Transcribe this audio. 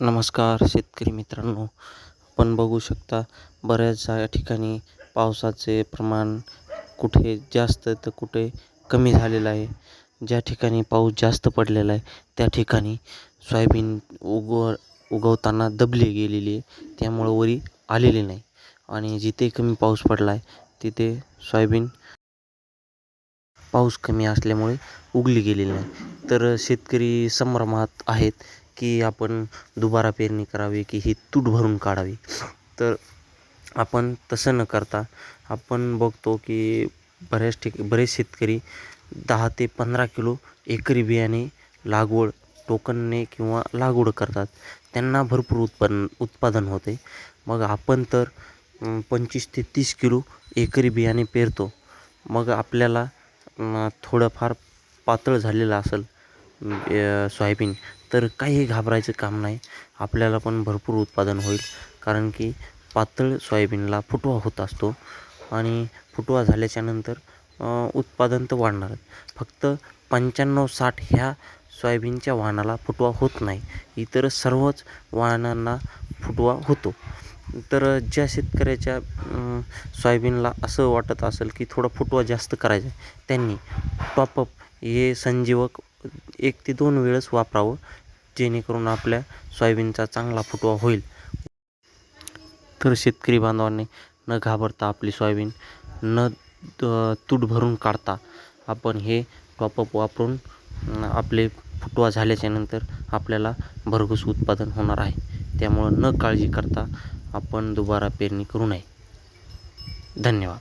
नमस्कार शेतकरी मित्रांनो. आपण बघू शकता बऱ्याच या ठिकाणी पावसाचे प्रमाण कुठे जास्त तर कुठे कमी झालेलं आहे. ज्या ठिकाणी पाऊस जास्त पडलेला आहे त्या ठिकाणी सोयाबीन उगव उगवताना दबली गेलेली आहे. त्यामुळं वरी आलेली नाही. आणि जिथे कमी पाऊस पडला आहे तिथे सोयाबीन पाऊस कमी असल्यामुळे उगली गेलेली नाही. तर शेतकरी संभ्रमात आहेत. की आपण दुबारा पेरणी करावी की ही तूट भरून काढावी. तर आपण तसं न करता आपण बघतो की बऱ्याच ठिक बरेच शेतकरी दहा ते पंधरा किलो एकरी बियाणे लागवड टोकनने किंवा लागवड करतात. त्यांना भरपूर उत्पन्न उत्पादन होते. मग आपण तर पंचवीस ते तीस किलो एकरी बियाणे पेरतो. मग आपल्याला थोडंफार पातळ झालेलं असेल सोयाबीन तर काही घाबरायचं काम नाही. आपल्याला पण भरपूर उत्पादन होईल. कारण की पातळ सोयाबीनला फुटवा होत असतो आणि फुटवा झाल्याच्यानंतर उत्पादन तर वाढणार. फक्त पंच्याण्णव साठ ह्या सोयाबीनच्या वाहनाला फुटवा होत नाही. इतर सर्वच वाहनांना फुटवा होतो. तर ज्या शेतकऱ्याच्या सोयाबीनला असं वाटत असेल की थोडा फुटवा जास्त करायचा आहे त्यांनी टॉपअप हे संजीवक एक ते दोन वेळेस वापरावं. जेणेकरून आपल्या सोयाबीनचा चांगला फुटवा होईल. तर शेतकरी बांधवांनी न घाबरता आपली सोयाबीन न तूट भरून काढता आपण हे टॉपअप वापरून आपले फुटवा झाल्याच्यानंतर आपल्याला भरघूस उत्पादन होणार आहे. त्यामुळं न काळजी करता आपण दुबारा पेरणी करू नये. धन्यवाद.